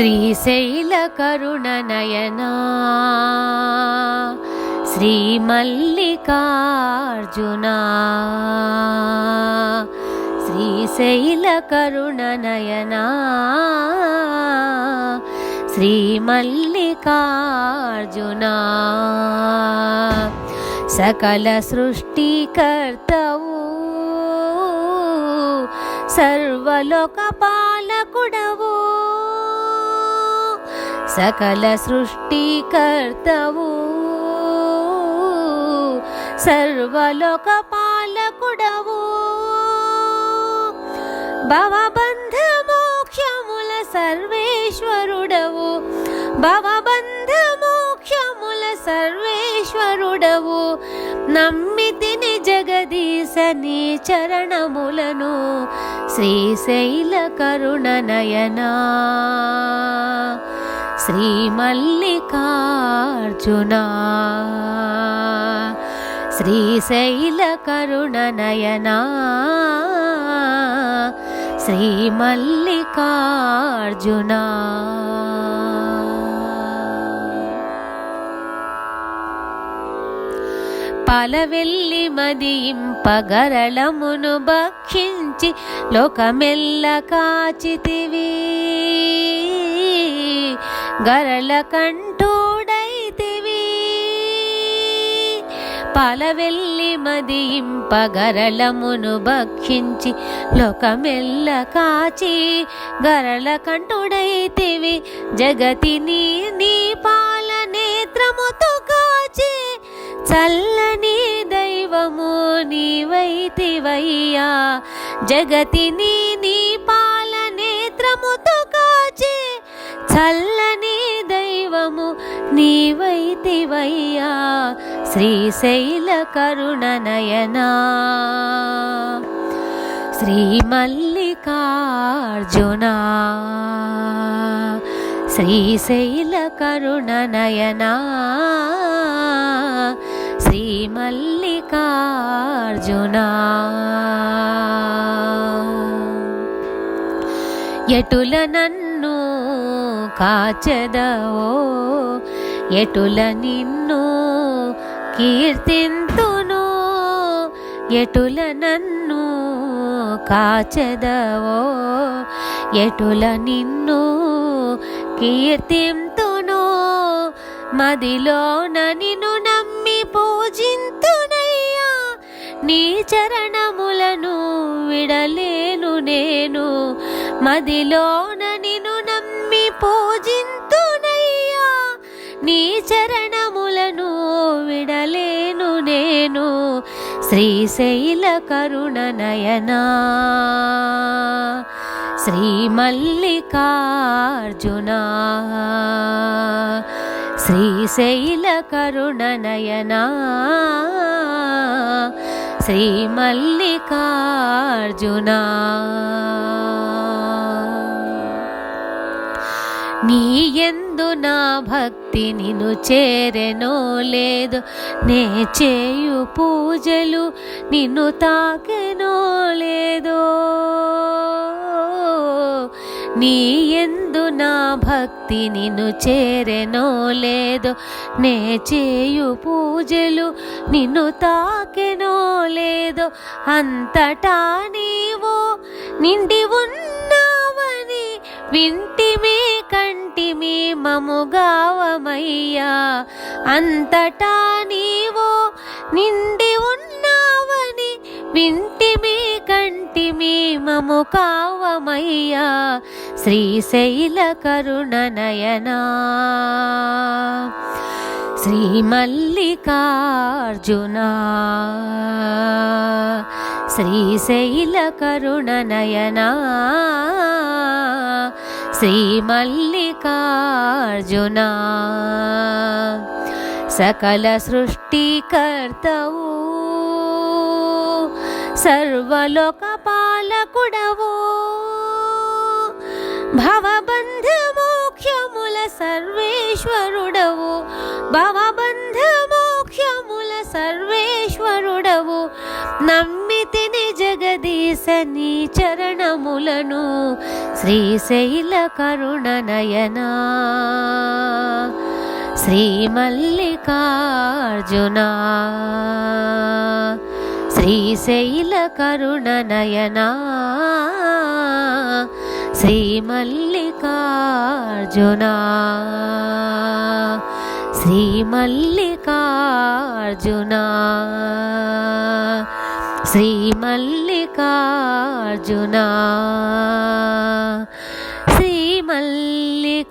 శ్రీశైల కరుణ నయనా శ్రీ మల్లికార్జున శ్రీశైల కరుణ నయనా శ్రీ మల్లికార్జున సకల సృష్టికర్తవు సర్వలోక పాలకుడవు సకల సృష్టికర్తవు. సర్వలోక పాలకుడవు భవబంధ మోక్షముల సర్వేశ్వరుడవు. భవబంధ మోక్షముల సర్వేశ్వరుడవు. నమ్మితిని జగదీశ నీ చరణములను శ్రీశైల కరుణ నయనా శ్రీ మల్లికార్జున శ్రీశైల కరుణ నయనా శ్రీ పలవెల్లి మదింపగరళమును భక్షించి లోకమెల్ల కాచితివి. గరళ కంఠుడైతివి. పలవెల్లి మదింపగరళమును భక్షించి లోకమెల్ల కాచి గరళ కంఠుడైతివి. జగతిని నీ పాల నేత్రముతో చల్లని దైవము నీవైతివయ్యా. జగతిని నీ పాల నేత్రముతో కాచి చల్లని దైవము నీవైతివయ్యా. శ్రీశైల కరుణ నయనా. శ్రీ మల్లికార్జున శ్రీశైల కరుణ నయనా. శ్రీ మల్లికార్జున ఎటుల నన్ను కాచెదవో ఎటుల నిన్ను కీర్తింతును ఎటుల నన్ను కాచెదవో ఎటుల నిన్ను కీర్తింతును మదిలోన నిన్ను పూజింతునయ్యా. నీ చరణములను విడలేను నేను. మదిలోన నిన్ను నమ్మి పూజింతునయ్యా. నీ చరణములను విడలేను నేను. శ్రీశైల కరుణ నయనా. శ్రీ మల్లికార్జునా. శ్రీశైల కరుణ నయనా శ్రీ మల్లికార్జున నీ ఎందు నా భక్తి నిను చేరెనో లేదు నే చేయు పూజలు నిన్ను తాకెనో లేదో. నీ ఎందు నా భక్తి నిన్ను చేరెనో లేదో నే చేయు పూజలు నిన్ను తాకెనో లేదో అంతటా నీవు నిండి ఉన్నావని వింటిమి కంటిమి మముగావమయ్యా. అంతటా నీవు నిండి ఉన్నావని వింటిమి కంటిమి మము కావమయ్యా శ్రీశైల కరుణ నయనా శ్రీ మల్లికార్జున శ్రీశైల కరుణ నయనా శ్రీ మల్లికార్జున సకల సృష్టికర్తవు. సర్వలోక పాలకుడవు. భవబంధ మోక్షముల సర్వేశ్వరుడవు. నమ్మితిని జగదీశ నీ చరణములను శ్రీశైల కరుణ నయనా శ్రీ మల్లికార్జునా శ్రీశైల కరుణ నయనా శ్రీ శ్రీ మల్లికార్జున శ్రీ మల్లికార్జున శ్రీ మల్లికార్జున